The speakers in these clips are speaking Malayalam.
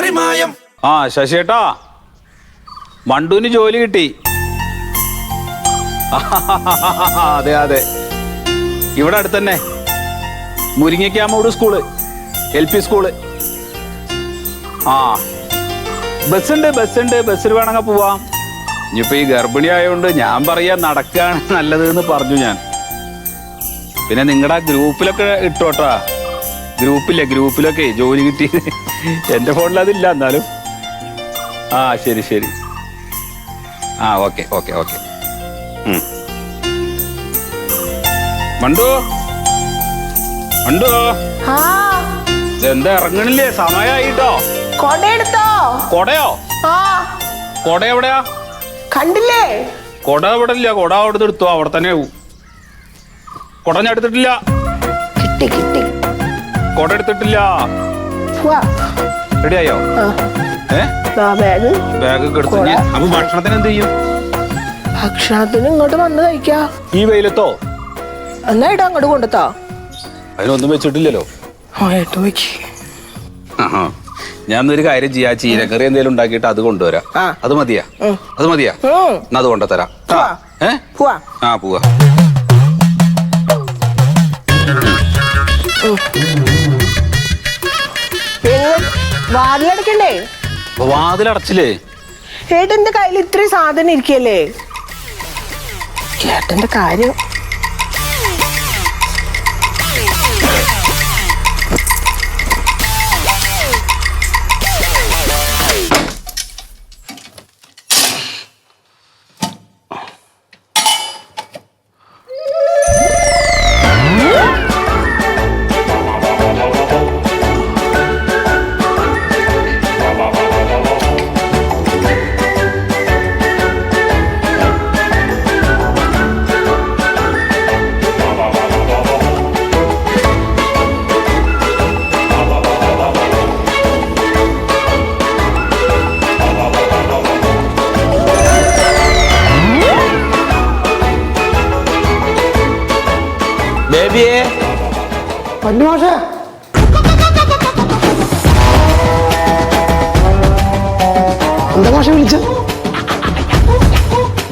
മറിമായം. ആ ശശിയേട്ടാ. മണ്ടുവിന് ജോലി കിട്ടി. അതെ അതെ. ഇവിടെ അടുത്തന്നെ. മുരിങ്ങക്കാമോട് സ്കൂൾ എൽ പി സ്കൂൾ. ആ. ബസ്സുണ്ട് ബസ്സുണ്ട്. ബസ്സിൽ വേണമെങ്കിൽ പോവാം. ഇനിയിപ്പോ ഈ ഗർഭിണി ആയതുകൊണ്ട് ഞാൻ പറയാ നടക്കുകയാണ് നല്ലത് എന്ന് പറഞ്ഞു ഞാൻ. പിന്നെ നിങ്ങളുടെ ഗ്രൂപ്പിലൊക്കെ ഇട്ടോട്ടാ. ഗ്രൂപ്പില്ലേ ഗ്രൂപ്പിലൊക്കെ ജോലി കിട്ടി എന്റെ ഫോണിൽ അതില്ല എന്നാലും. ആ ശരി ശരി. ആ ഓക്കെ ഓക്കെ ഓക്കെ. മണ്ടോ? മണ്ടു? എന്താ ഇറങ്ങണില്ലേ? സമയായിട്ടോ? കൊടയെടുത്തോ? കൊടയോ? കൊട എവിടെയാ? കണ്ടില്ലേ? കൊട ഇവിടെ ഇല്ല. കൊട അവിടെ എടുത്തോ. അവിടെ തന്നെ കൊട ഞാൻ എടുത്തിട്ടില്ല. കിട്ടി. കൊട എടുത്തിട്ടില്ല. റെഡിയായോ ബാഗ് ബാഗ് ഒക്കെ എടുത്തു. അപ്പൊ ഭക്ഷണത്തിന് എന്ത് ചെയ്യും? ഭക്ഷണത്തിന് ഇങ്ങോട്ട് വന്ന് കഴിക്കാ. ഈ വെയിലത്തോ? എന്നാ ഇടാ അങ്ങോട്ട് കൊണ്ടുത്താ. അതിനൊന്നും വെച്ചിട്ടില്ലല്ലോ. ഞാൻ ഒരു കാര്യം ചെയ്യാ. ചീരക്കറി എന്തെങ്കിലും ഉണ്ടാക്കിയിട്ട് അത് കൊണ്ടുവരാം. അത് മതിയാ? അത് മതിയാ? എന്നാ അത് കൊണ്ടുതരാം ആ പോവാ. വാതിലടക്കണ്ടേ? വാതിലടച്ചില്ലേ? ഏട്ടന്റെ കയ്യിൽ ഇത്രയും സാധനം ഇരിക്കല്ലേ? ഏട്ടന്റെ കാര്യം ബേബിയെ? പന്നു മാഷേ എന്താ മാഷെ വിളിച്ച?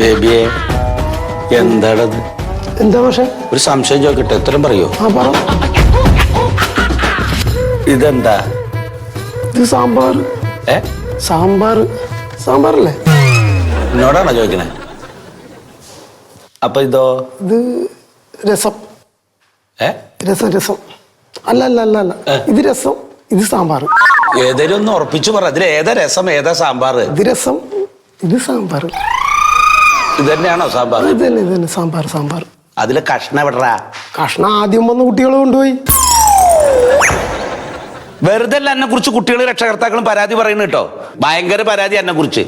ബേബിയെ എന്താണത്? എന്താ മാഷെ? ഒരു സംശയം ചോദിക്കട്ടെ ഉത്തരം പറയോ. ആ പറ. ഇതെന്താ? ഇത് സാമ്പാർ. ഏ? സാമ്പാർ. സാമ്പാറല്ലേ? എന്നോടാണോ ചോദിക്കണേ? അപ്പൊ ഇതോ? ഇത് രസം. രസം രസം. അല്ല അല്ല അല്ല അല്ല. ഇത് രസം ഇത് സാമ്പാർ. ഏതേലും ഒന്ന് ഉറപ്പിച്ചു പറ. ഇതിൽ ഏതാ രസം ഏതാ സാമ്പാർ? ഇത് രസം ഇത് സാമ്പാർ. ഇത് തന്നെയാണോ സാമ്പാർ? ഇത് തന്നെ ഇത് തന്നെ. സാമ്പാർ സാമ്പാർ. അതിലെ കഷ്ണ എവിടാ കഷ്ണം ആദ്യം വന്ന് കുട്ടികൾ കൊണ്ടുപോയി. വെറുതെ അല്ല എന്നെ കുറിച്ച് കുട്ടികൾ രക്ഷകർത്താക്കളും പരാതി പറയുന്നു കേട്ടോ. ഭയങ്കര പരാതി എന്നെ കുറിച്ച്.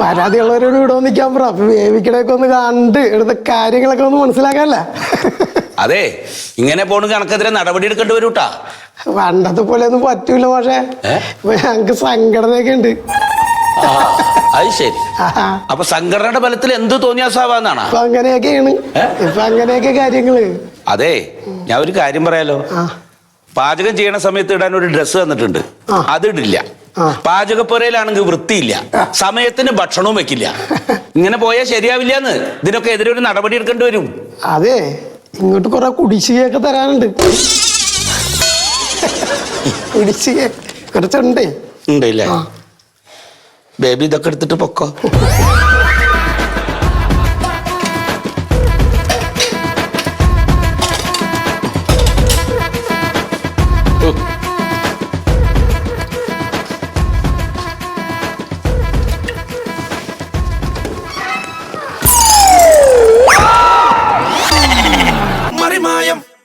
പരാതിയുള്ളവരോട് ഇവിടെ നിൽക്കാൻ പറ. വേവിക്കണൊക്കെ ഒന്ന് കണ്ട് ഇവിടുത്തെ കാര്യങ്ങളൊക്കെ ഒന്ന് മനസ്സിലാക്കാല്ല അതെ ഇങ്ങനെ പോണ കണക്കെതിരെ നടപടി എടുക്കേണ്ടി വരും കേട്ടാ പണ്ടത്തെ പോലെ ഒന്നും പറ്റൂല പക്ഷേ ഞങ്ങക്ക് സംഘടനയൊക്കെ ഉണ്ട്. അത് ശരി. അപ്പൊ സംഘടനയുടെ ബലത്തിൽ എന്ത് തോന്നിയാസാവാന്നാണ്? ഇപ്പൊ അങ്ങനെയൊക്കെയാണ്? ഇപ്പൊ അങ്ങനെയൊക്കെ കാര്യങ്ങൾ. അതെ ഞാൻ ഒരു കാര്യം പറയാലോ? പാചകം ചെയ്യണ സമയത്ത് ഇടാൻ ഒരു ഡ്രസ്സ് തന്നിട്ടുണ്ട്. അത് ഇടില്ല. പാചകപ്പുരയിലാണെങ്കിൽ വൃത്തിയില്ല. സമയത്തിന് ഭക്ഷണവും വെക്കില്ല. ഇങ്ങനെ പോയാൽ ശരിയാവില്ലാന്ന്. ഇതിനൊക്കെ എതിരെ ഒരു നടപടി എടുക്കേണ്ടി വരും. അതെ. ഇങ്ങോട്ട് കുറെ കുടിശ്ശികയൊക്കെ തരാനുണ്ട്. കുടിശ്ശിക. കുറച്ചുണ്ടേ. ഉണ്ടല്ലേ. ബേബി ഇതൊക്കെ എടുത്തിട്ട് പൊക്കോ.